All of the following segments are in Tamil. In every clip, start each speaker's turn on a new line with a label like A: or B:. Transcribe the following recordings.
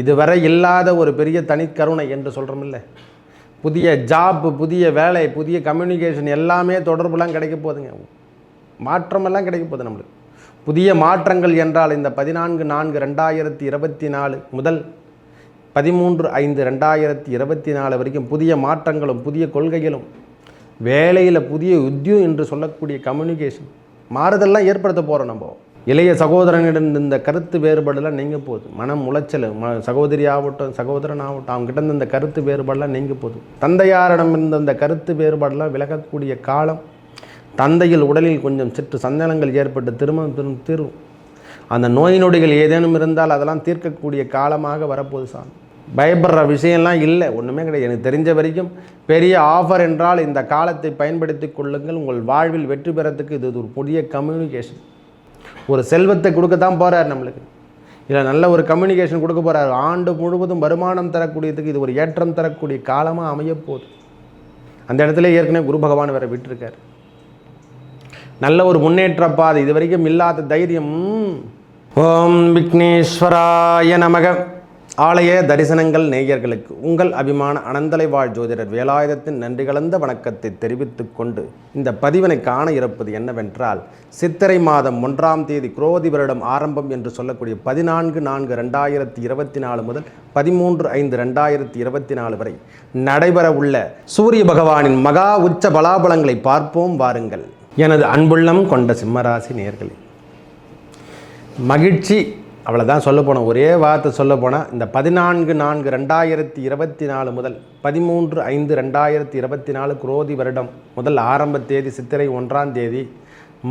A: இதுவரை இல்லாத ஒரு பெரிய தனிக்கருணை என்று சொல்கிறோமில்ல புதிய ஜாப் புதிய வேலை புதிய கம்யூனிகேஷன் எல்லாமே தொடர்புலாம் கிடைக்க போகுதுங்க. மாற்றமெல்லாம் கிடைக்க போகுது நம்மளுக்கு. புதிய மாற்றங்கள் என்றால் இந்த பதினான்கு நான்கு ரெண்டாயிரத்தி இருபத்தி நாலு முதல் பதிமூன்று ஐந்து ரெண்டாயிரத்தி இருபத்தி நாலு வரைக்கும் புதிய மாற்றங்களும் புதிய கொள்கைகளும் வேலையில் புதிய உத்தியம் என்று சொல்லக்கூடிய கம்யூனிகேஷன் மாறுதல்லாம் ஏற்படுத்த போகிறோம் நம்ம. இளைய சகோதரனிடம் இந்த கருத்து வேறுபாடெல்லாம் நீங்க போகுது மனம் உளைச்சல் ம சகோதரி ஆகட்டும் சகோதரன் ஆகட்டும் அவங்ககிட்ட இருந்த இந்த கருத்து வேறுபாடெல்லாம் நீங்க போகுது தந்தையாரிடம் இருந்த இந்த கருத்து வேறுபாடெல்லாம் விலகக்கூடிய காலம் தந்தையில் உடலில் கொஞ்சம் சிற்று சந்தனங்கள் ஏற்பட்டு திரும்ப திரும்ப தீரும் அந்த நோய் நொடிகள் ஏதேனும் இருந்தால் அதெல்லாம் தீர்க்கக்கூடிய காலமாக வரப்போகுது சாமி. பயப்படுற விஷயம்லாம் இல்லை ஒன்றுமே கிடையாது. எனக்கு தெரிஞ்ச வரைக்கும் பெரிய ஆஃபர் என்றால் இந்த காலத்தை பயன்படுத்தி கொள்ளுங்கள். உங்கள் வாழ்வில் வெற்றி பெறத்துக்கு இது ஒரு புதிய கம்யூனிகேஷன் ஒரு செல்வத்தை கொடுக்க தான் போகிறார் நம்மளுக்கு. இல்லை நல்ல ஒரு கம்யூனிகேஷன் கொடுக்க போகிறார் ஆண்டு முழுவதும் வருமானம் தரக்கூடியதுக்கு இது ஒரு ஏற்றம் தரக்கூடிய காலமாக அமையப்போகுது அந்த இடத்துல ஏற்கனவே குரு பகவான் வேற விட்டுருக்கார். நல்ல ஒரு முன்னேற்ற பாதை. இது வரைக்கும் இல்லாத தைரியம். ஓம் விக்னேஸ்வராய நமக. ஆலய தரிசனங்கள் நேயர்களுக்கு உங்கள் அபிமான அனந்தலை வாழ் ஜோதிடர் வேலாயுதத்தின் நன்றி கலந்த வணக்கத்தை தெரிவித்துக் கொண்டு இந்த பதிவினை காண இருப்பது என்னவென்றால் சித்திரை மாதம் ஒன்றாம் தேதி குரோதி வருடம் ஆரம்பம் என்று சொல்லக்கூடிய பதினான்கு நான்கு ரெண்டாயிரத்தி இருபத்தி நாலு முதல் பதிமூன்று ஐந்து ரெண்டாயிரத்தி இருபத்தி நாலு வரை நடைபெற உள்ள சூரிய பகவானின் மகா உச்ச பலாபலங்களை பார்ப்போம் வாருங்கள். எனது அன்புள்ளம் கொண்ட சிம்மராசி நேர்களே மகிழ்ச்சி அவ்வளோதான் சொல்ல போனோம். ஒரே வார்த்தை சொல்ல போனால் இந்த பதினான்கு நான்கு ரெண்டாயிரத்தி இருபத்தி நாலு முதல் பதிமூன்று ஐந்து ரெண்டாயிரத்தி இருபத்தி நாலு குரோதி வருடம் முதல் ஆரம்ப தேதி சித்திரை ஒன்றாம் தேதி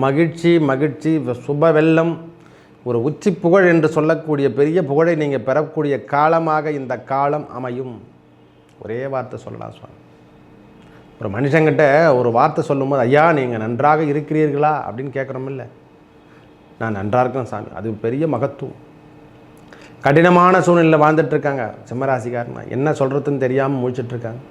A: மகிழ்ச்சி மகிழ்ச்சி சுப வெள்ளம் ஒரு உச்சி புகழ் என்று சொல்லக்கூடிய பெரிய புகழை நீங்கள் பெறக்கூடிய காலமாக இந்த காலம் அமையும். ஒரே வார்த்தை சொல்லலாம் சுவாமி. ஒரு மனுஷங்கிட்ட ஒரு வார்த்தை சொல்லும்போது ஐயா நீங்கள் நன்றாக இருக்கிறீர்களா? அப்படின்னு கேட்குறோமில்ல நான் நன்றாக இருக்கேன் சாமி. அது பெரிய மகத்துவம். கடினமான சூழ்நிலையில் வாழ்ந்துட்டுருக்காங்க. சிம்மராசிக்காரனா என்ன சொல்கிறதுன்னு தெரியாமல் முழிச்சிட்ருக்காங்க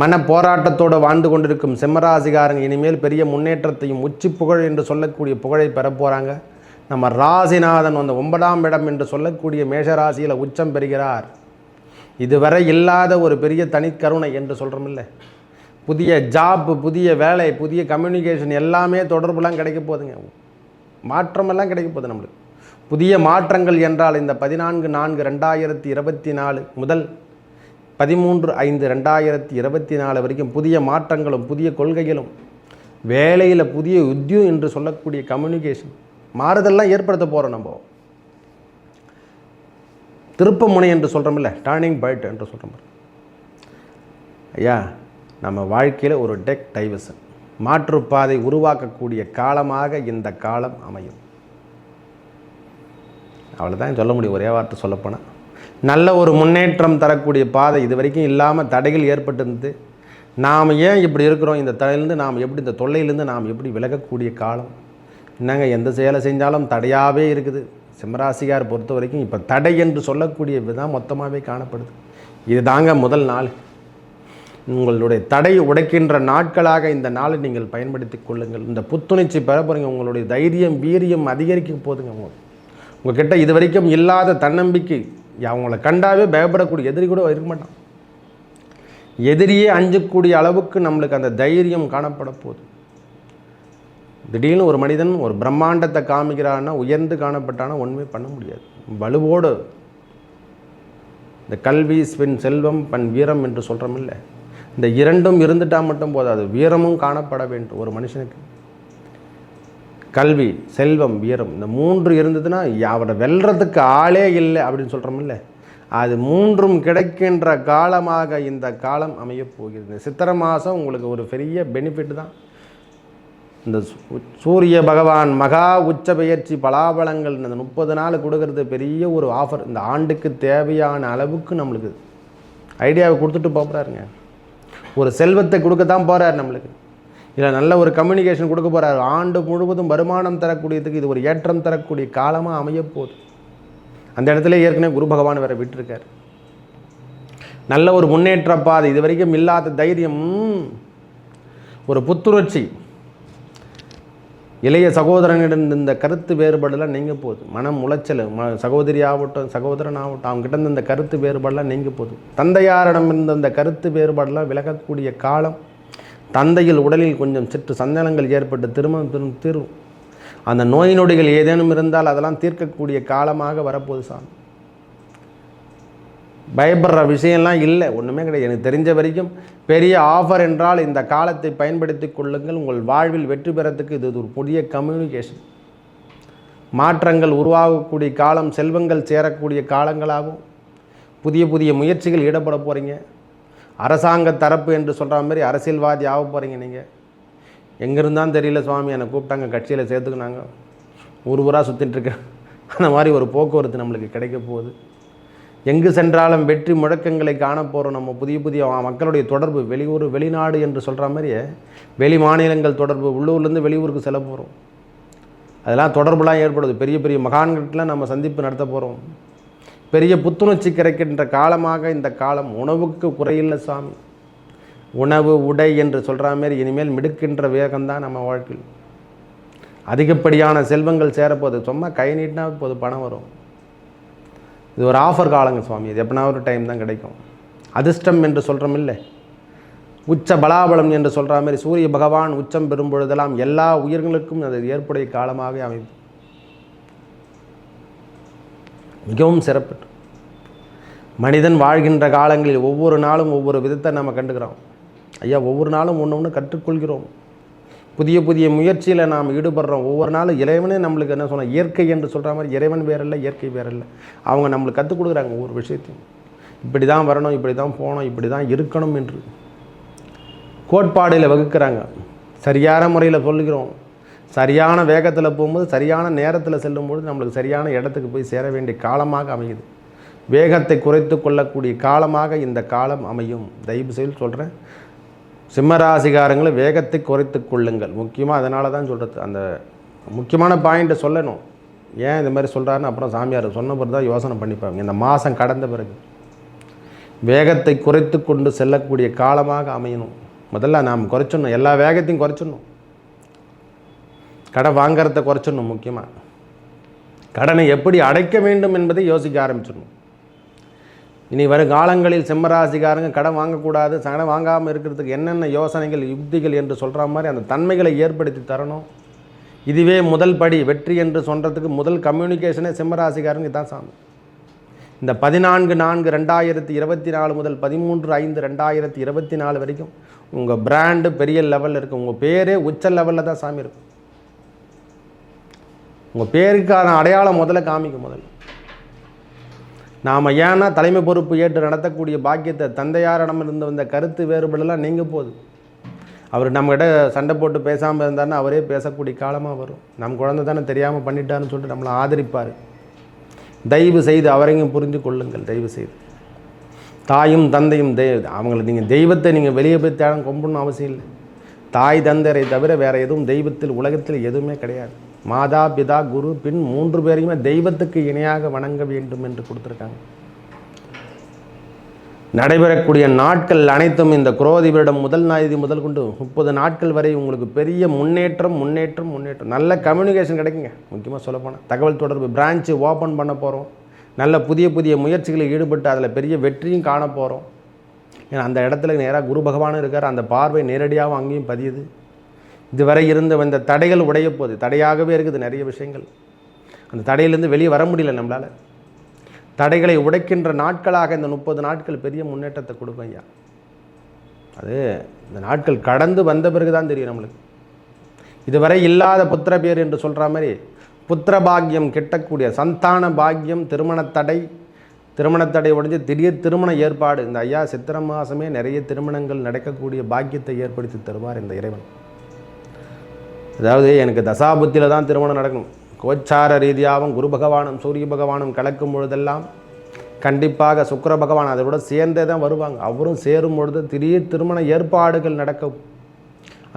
A: மன போராட்டத்தோடு வாழ்ந்து கொண்டிருக்கும் சிம்மராசிகாரங்க இனிமேல் பெரிய முன்னேற்றத்தையும் உச்சி புகழ் என்று சொல்லக்கூடிய புகழை பெறப்போகிறாங்க நம்ம ராசிநாதன் வந்த ஒன்பதாம் இடம் என்று சொல்லக்கூடிய மேஷராசியில் உச்சம் பெறுகிறார். இதுவரை இல்லாத ஒரு பெரிய தனிக்கருணை என்று சொல்கிறோமில்ல புதிய ஜாப் புதிய வேலை புதிய கம்யூனிகேஷன் எல்லாமே தொடர்புலாம் கிடைக்க போகுதுங்க. மாற்றமெல்லாம் கிடைக்க போகுது நம்மளுக்கு. புதிய மாற்றங்கள் என்றால் இந்த பதினான்கு நான்கு ரெண்டாயிரத்தி இருபத்தி நாலு முதல் பதிமூன்று ஐந்து ரெண்டாயிரத்தி இருபத்தி நாலு வரைக்கும் புதிய மாற்றங்களும் புதிய கொள்கைகளும் வேலையில் புதிய உத்தியம் என்று சொல்லக்கூடிய கம்யூனிகேஷன் மாறுதல்லாம் ஏற்படுத்த போகிறோம் நம்ம. திருப்ப முனை என்று சொல்கிறோம்ல டர்னிங் பாயிண்ட் என்று சொல்கிறோம் ஐயா நம்ம வாழ்க்கையில் ஒரு டெக் டைவர்சன் மாற்றுப்பாதை உருவாக்கக்கூடிய காலமாக இந்த காலம் அமையும். அவ்வளோதான் சொல்ல முடியும். ஒரே வார்த்தை சொல்லப்போனால் நல்ல ஒரு முன்னேற்றம் தரக்கூடிய பாதை இது வரைக்கும் இல்லாமல் தடைகள் ஏற்பட்டிருந்து நாம் ஏன் இப்படி இருக்கிறோம்? இந்த தடையிலேருந்து நாம் எப்படி இந்த தொல்லையிலேருந்து நாம் எப்படி விலகக்கூடிய காலம்? என்னங்க எந்த செயலை செஞ்சாலும் தடையாகவே இருக்குது. சிம்மராசிகார் பொறுத்த வரைக்கும் இப்போ தடை என்று சொல்லக்கூடிய விதம் மொத்தமாகவே காணப்படுது. இது தாங்க முதல் நாள். உங்களுடைய தடை உடைக்கின்ற நாட்களாக இந்த நாளை நீங்கள் பயன்படுத்தி கொள்ளுங்கள். இந்த புத்துணர்ச்சி பெற போகிறீங்க உங்களுடைய தைரியம் வீரியம் அதிகரிக்க போதுங்க உங்களுக்கு உங்ககிட்ட இது வரைக்கும் இல்லாத தன்னம்பிக்கை. அவங்கள கண்டாவே பயப்படக்கூடிய எதிரி கூட இருக்க மாட்டான். எதிரியே அஞ்சக்கூடிய அளவுக்கு நம்மளுக்கு அந்த தைரியம் காணப்பட போகுது. திடீர்னு ஒரு மனிதன் ஒரு பிரம்மாண்டத்தை காமிக்கிறான்னா உயர்ந்து காணப்பட்டானா ஒன்றுமே பண்ண முடியாது. வலுவோடு. இந்த கல்வி ஸ்பின் செல்வம் பன் வீரம் என்று சொல்கிறோம் இல்லை? இந்த இரண்டும் இருந்துட்டால் மட்டும் போதாது வீரமும் காணப்பட வேண்டும் ஒரு மனுஷனுக்கு. கல்வி செல்வம் வீரம் இந்த மூன்று இருந்ததுன்னா அவரை வெல்றதுக்கு ஆளே இல்லை அப்படின்னு சொல்கிறோமில்ல அது மூன்றும் கிடைக்கின்ற காலமாக இந்த காலம் அமையப் போகிறது. சித்திரை மாதம் உங்களுக்கு ஒரு பெரிய பெனிஃபிட் தான். இந்த சூரிய பகவான் மகா உச்ச பெயர்ச்சி பலாபலங்கள் இந்த முப்பது நாள் கொடுக்கறது பெரிய ஒரு ஆஃபர் இந்த ஆண்டுக்கு தேவையான அளவுக்கு நம்மளுக்கு. ஐடியாவை கொடுத்துட்டு போகிறாருங்க ஒரு செல்வத்தை கொடுக்க தான் போகிறார் நம்மளுக்கு. இதில் நல்ல ஒரு கம்யூனிகேஷன் கொடுக்க போகிறார் ஆண்டு முழுவதும் வருமானம் தரக்கூடியதுக்கு இது ஒரு ஏற்றம் தரக்கூடிய காலமாக அமையப்போகுது. அந்த இடத்துல ஏற்கனவே குரு பகவான் வேறு விட்டுருக்கார். நல்ல ஒரு முன்னேற்ற பாதை. இது வரைக்கும் இல்லாத தைரியம் ஒரு புத்துணர்ச்சி. இளைய சகோதரனிடம் இந்த கருத்து வேறுபாடெல்லாம் நீங்க போகுது. மனம் உளைச்சல். ம சகோதரி ஆகட்டும் சகோதரன் ஆகட்டும் அவங்க கிட்ட இந்த கருத்து வேறுபாடெல்லாம் நீங்க போகுது. தந்தையாரிடம் இருந்த இந்த கருத்து வேறுபாடெல்லாம் விலகக்கூடிய காலம் தந்தையில் உடலில் கொஞ்சம் சிற்று சந்தனங்கள் ஏற்பட்டு திருமணம் திரும்ப தீரும் அந்த நோய் நொடிகள் ஏதேனும் இருந்தால் அதெல்லாம் தீர்க்கக்கூடிய காலமாக வரப்போகுது சாமி. பயப்படுற விஷயம்லாம் இல்லை. ஒன்றுமே கிடையாது. எனக்கு தெரிஞ்ச வரைக்கும் பெரிய ஆஃபர் என்றால் இந்த காலத்தை பயன்படுத்தி கொள்ளுங்கள். உங்கள் வாழ்வில் வெற்றி பெறத்துக்கு இது ஒரு புதிய கம்யூனிகேஷன் மாற்றங்கள் உருவாகக்கூடிய காலம் செல்வங்கள் சேரக்கூடிய காலங்களாகவும் புதிய புதிய முயற்சிகள் ஈடுபட போகிறீங்க அரசாங்க தரப்பு என்று சொல்கிற மாதிரி அரசியல்வாதி ஆக போகிறீங்க நீங்கள் எங்கேருந்தான் தெரியல சுவாமி என்னை கூப்பிட்டாங்க கட்சியில் சேர்த்துக்கினாங்க. ஊர் ஊராக சுற்றிட்டுருக்கேன் அந்த மாதிரி ஒரு போக்குவரத்து நம்மளுக்கு கிடைக்க போகுது. எங்கு சென்றாலும் வெற்றி முழக்கங்களை காண போகிறோம் நம்ம புதிய புதிய மக்களுடைய தொடர்பு. வெளியூர் வெளிநாடு என்று சொல்கிற மாதிரியே வெளி மாநிலங்கள் தொடர்பு. உள்ளூர்லேருந்து வெளியூருக்கு செல்ல போகிறோம் அதெல்லாம் தொடர்புலாம் ஏற்படுது. பெரிய பெரிய மகான்கிட்டலாம் நம்ம சந்திப்பு நடத்த போகிறோம் பெரிய புத்துணர்ச்சி கிடைக்கின்ற காலமாக இந்த காலம் உணவுக்கு குறையில்லை சாமி. உணவு உடை என்று சொல்கிற மாதிரி இனிமேல் மிடுக்கின்ற வேகம்தான் நம்ம வாழ்க்கையில். அதிகப்படியான செல்வங்கள் சேரப்போகுது. சும்மா கை நீட்டினா போது பணம் வரும். இது ஒரு ஆஃபர் காலங்க சுவாமி. இது எப்படினா ஒரு டைம் தான் கிடைக்கும். அதிர்ஷ்டம் என்று சொல்கிறோம் இல்லை. உச்ச பலாபலம் என்று சொல்கிற மாதிரி சூரிய பகவான் உச்சம் பெறும் பொழுதெல்லாம் எல்லா உயிர்களுக்கும் அது ஏற்புடைய காலமாக அமைப்பு மிகவும் சிறப்பு. மனிதன் வாழ்கின்ற காலங்களில் ஒவ்வொரு நாளும் ஒவ்வொரு விதத்தை நம்ம கண்டுக்கிறோம். ஐயா ஒவ்வொரு நாளும் ஒன்று ஒன்று கற்றுக்கொள்கிறோம். புதிய புதிய முயற்சியில் நாம் ஈடுபடுறோம். ஒவ்வொரு நாளும் இறைவனே நம்மளுக்கு என்ன சொன்னால் இயற்கை என்று சொல்கிற மாதிரி இறைவன் வேற இல்லை இயற்கை வேற இல்லை அவங்க நம்மளுக்கு கற்றுக் கொடுக்குறாங்க ஒவ்வொரு விஷயத்தையும். இப்படி தான் வரணும் இப்படி தான் போகணும் இப்படி தான் இருக்கணும் என்று. கோட்பாடில் வகுக்கிறாங்க. சரியான முறையில் சொல்லுகிறோம். சரியான வேகத்தில் போகும்போது சரியான நேரத்தில் செல்லும்போது நம்மளுக்கு சரியான இடத்துக்கு போய் சேர வேண்டிய காலமாக அமையுது. வேகத்தை குறைத்து கொள்ளக்கூடிய காலமாக இந்த காலம் அமையும். தயவு செய்து சொல்கிறேன் சிம்மராசிகாரங்களை வேகத்தை குறைத்து கொள்ளுங்கள். முக்கியமாக அதனால தான் சொல்கிறது அந்த முக்கியமான பாயிண்ட்டை சொல்லணும். ஏன் இந்த மாதிரி சொல்கிறாருன்னு அப்புறம் சாமியார் சொன்ன பிறகு தான் யோசனை பண்ணிப்பாங்க. இந்த மாதம் கடந்த பிறகு. வேகத்தை குறைத்து கொண்டு செல்லக்கூடிய காலமாக அமையணும். முதல்ல நாம் குறைச்சிடணும். எல்லா வேகத்தையும் குறைச்சிடணும். கடை வாங்கிறத குறைச்சிடணும் முக்கியமாக கடனை எப்படி அடைக்க வேண்டும் என்பதை யோசிக்க ஆரம்பிச்சிடணும். இனி வரும் காலங்களில் சிம்மராசிக்காரங்க கடன் வாங்கக்கூடாது கடன் வாங்காமல் இருக்கிறதுக்கு என்னென்ன யோசனைகள் யுக்திகள் என்று சொல்கிற மாதிரி அந்த தன்மைகளை ஏற்படுத்தி தரணும். இதுவே முதல் படி வெற்றி என்று சொல்கிறதுக்கு முதல் கம்யூனிகேஷனே சிம்மராசிக்காரங்க தான் சாமி. இந்த பதினான்கு நான்கு ரெண்டாயிரத்தி இருபத்தி நாலு முதல் பதிமூன்று ஐந்து ரெண்டாயிரத்தி இருபத்தி நாலு வரைக்கும் உங்கள் பிராண்டு பெரிய லெவலில் இருக்கும் உங்கள் பேரே உச்ச லெவலில் தான் சாமி இருக்கும் உங்கள் பேருக்கான அடையாளம் முதல்ல காமிக்கும் முதல்ல. நாம் ஏன்னா தலைமை பொறுப்பு ஏற்று நடத்தக்கூடிய பாக்கியத்தை தந்தையாரிடம் இருந்து வந்த கருத்து வேறுபாடெல்லாம் நீங்க போகுது. அவர் நம்மகிட்ட சண்டை போட்டு பேசாமல் இருந்தார்னா அவரே பேசக்கூடிய காலமாக வரும். நம் குழந்தை தானே தெரியாமல் பண்ணிட்டாருன்னு சொல்லிட்டு நம்மளை ஆதரிப்பார். தயவு செய்து அவரையும் புரிஞ்சு கொள்ளுங்கள் தயவு செய்து. தாயும் தந்தையும் தெய்வ அவங்களை நீங்கள் தெய்வத்தை நீங்கள் வெளியே போய் தேடம் கும்பிடணும் அவசியம் இல்லை. தாய் தந்தரை தவிர வேறு எதுவும் தெய்வத்தில் உலகத்தில் எதுவுமே கிடையாது. மாதா பிதா குரு பின் மூன்று பேரையுமே தெய்வத்துக்கு இணையாக வணங்க வேண்டும் என்று கொடுத்துருக்காங்க. நடைபெறக்கூடிய நாட்கள் அனைத்தும் இந்த குரோதி வருடம் முதல் நாயதி முதல் கொண்டு முப்பது நாட்கள் வரை உங்களுக்கு பெரிய முன்னேற்றம் முன்னேற்றம் முன்னேற்றம். நல்ல கம்யூனிகேஷன் கிடைக்குங்க. முக்கியமாக சொல்லப்போனால் தகவல் தொடர்பு பிரான்ச்சு ஓப்பன் பண்ண போகிறோம் நல்ல புதிய புதிய முயற்சிகளில் ஈடுபட்டு அதில் பெரிய வெற்றியும் காண போகிறோம் ஏன்னா அந்த இடத்துல நேராக குரு பகவானும் இருக்கார். அந்த பார்வை நேரடியாகவும் அங்கேயும் பதியுது. இதுவரை இருந்த இந்த தடைகள் உடைய போது தடையாகவே இருக்குது நிறைய விஷயங்கள். அந்த தடையிலேருந்து வெளியே வர முடியல நம்மளால். தடைகளை உடைக்கின்ற நாட்களாக இந்த முப்பது நாட்கள் பெரிய முன்னேற்றத்தை கொடுக்கும் ஐயா. அது இந்த நாட்கள் கடந்து வந்த பிறகு தான் தெரியும் நம்மளுக்கு. இதுவரை இல்லாத புத்திர பேர் என்று சொல்கிற மாதிரி புத்திர பாக்கியம் கிட்டக்கூடிய சந்தான பாக்கியம் திருமணத்தடை தடை திருமணத்தடை உடைஞ்சு திடீர் திருமண ஏற்பாடு. இந்த ஐயா சித்திர மாதமே நிறைய திருமணங்கள் நடக்கக்கூடிய பாக்கியத்தை ஏற்படுத்தி தருவார் இந்த இறைவன். அதாவது எனக்கு தசாபுத்தியில் தான் திருமணம் நடக்கணும். கோச்சார ரீதியாகவும் குரு பகவானும் சூரிய பகவானும் கலக்கும் பொழுதெல்லாம் கண்டிப்பாக சுக்கர பகவான் அதை விட சேர்ந்தே தான் வருவாங்க. அவரும் சேரும் பொழுது திடீர் திருமண ஏற்பாடுகள் நடக்கும்.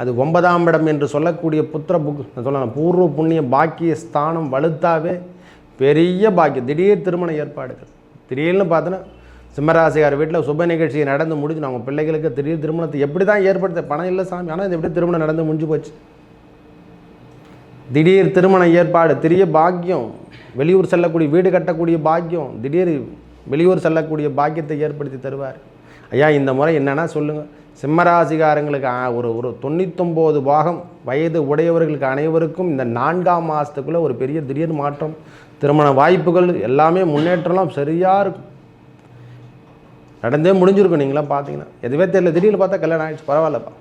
A: அது ஒன்பதாம் இடம் என்று சொல்லக்கூடிய புத்திர புக் சொல்லலாம் பூர்வ புண்ணிய பாக்கிய ஸ்தானம் வலுத்தாவே பெரிய பாக்கியம். திடீர் திருமண ஏற்பாடுகள். திடீர்னு பார்த்தோன்னா சிம்மராசிகார் வீட்டில் சுப நிகழ்ச்சி நடந்து முடிஞ்சு அவங்க பிள்ளைகளுக்கு திடீர் திருமணத்தை எப்படி தான் ஏற்படுத்த பணம் இல்லை சாமி ஆனால் இது எப்படி திருமணம் நடந்து முடிஞ்சு போச்சு? திடீர் திருமண ஏற்பாடு திரிய பாக்கியம் வெளியூர் செல்லக்கூடிய வீடு கட்டக்கூடிய பாக்கியம் திடீர் வெளியூர் செல்லக்கூடிய பாக்கியத்தை ஏற்படுத்தி தருவார். ஐயா இந்த முறை என்னென்னா சொல்லுங்கள் சிம்மராசிகாரங்களுக்கு ஒரு ஒரு தொண்ணூத்தொம்போது பாகம் வயது உடையவர்களுக்கு அனைவருக்கும் இந்த நான்காம் மாதத்துக்குள்ளே ஒரு பெரிய திடீர் மாற்றம். திருமண வாய்ப்புகள் எல்லாமே முன்னேற்றம்லாம் சரியாக இருக்கும். நடந்தே முடிஞ்சிருக்கும் நீங்களாம் பார்த்தீங்கன்னா. எதுவே தெரியல. திடீர்னு பார்த்தா கல்யாணம் ஆயிடுச்சு. பரவாயில்லப்பா.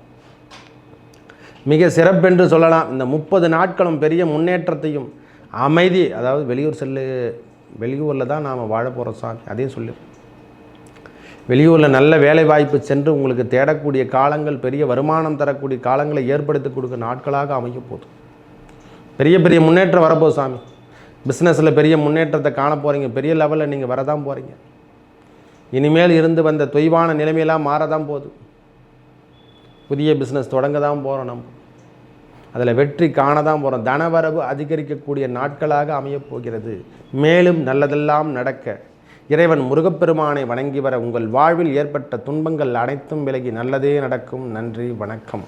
A: மிக சிறப்பென்று சொல்லலாம். இந்த முப்பது நாட்களும் பெரிய முன்னேற்றத்தையும் அமைதி அதாவது வெளியூர் செல்லு வெளியூரில் தான் நாம் வாழ போகிறோம் சாமி அதையும் சொல்லி. வெளியூரில் நல்ல வேலை வாய்ப்பு சென்று உங்களுக்கு தேடக்கூடிய காலங்கள் பெரிய வருமானம் தரக்கூடிய காலங்களை ஏற்படுத்தி கொடுக்க நாட்களாக அமைய போதும் பெரிய பெரிய முன்னேற்றம் வரப்போகுது சாமி. பிஸ்னஸில் பெரிய முன்னேற்றத்தை காண போகிறீங்க பெரிய லெவலில் நீங்கள் வரதான் போகிறீங்க இனிமேல் இருந்து வந்த தொய்வான நிலைமையெல்லாம் மாறதான் போகுது. புதிய பிஸ்னஸ் தொடங்க தான் போகிறோம் நம்ம. அதில் வெற்றி காண தான் போகிறோம் தனவரவு அதிகரிக்கக்கூடிய நாட்களாக அமையப்போகிறது மேலும் நல்லதெல்லாம் நடக்க இறைவன் முருகப்பெருமானை வணங்கி வர உங்கள் வாழ்வில் ஏற்பட்ட துன்பங்கள் அனைத்தும் விலகி நல்லதே நடக்கும். நன்றி வணக்கம்.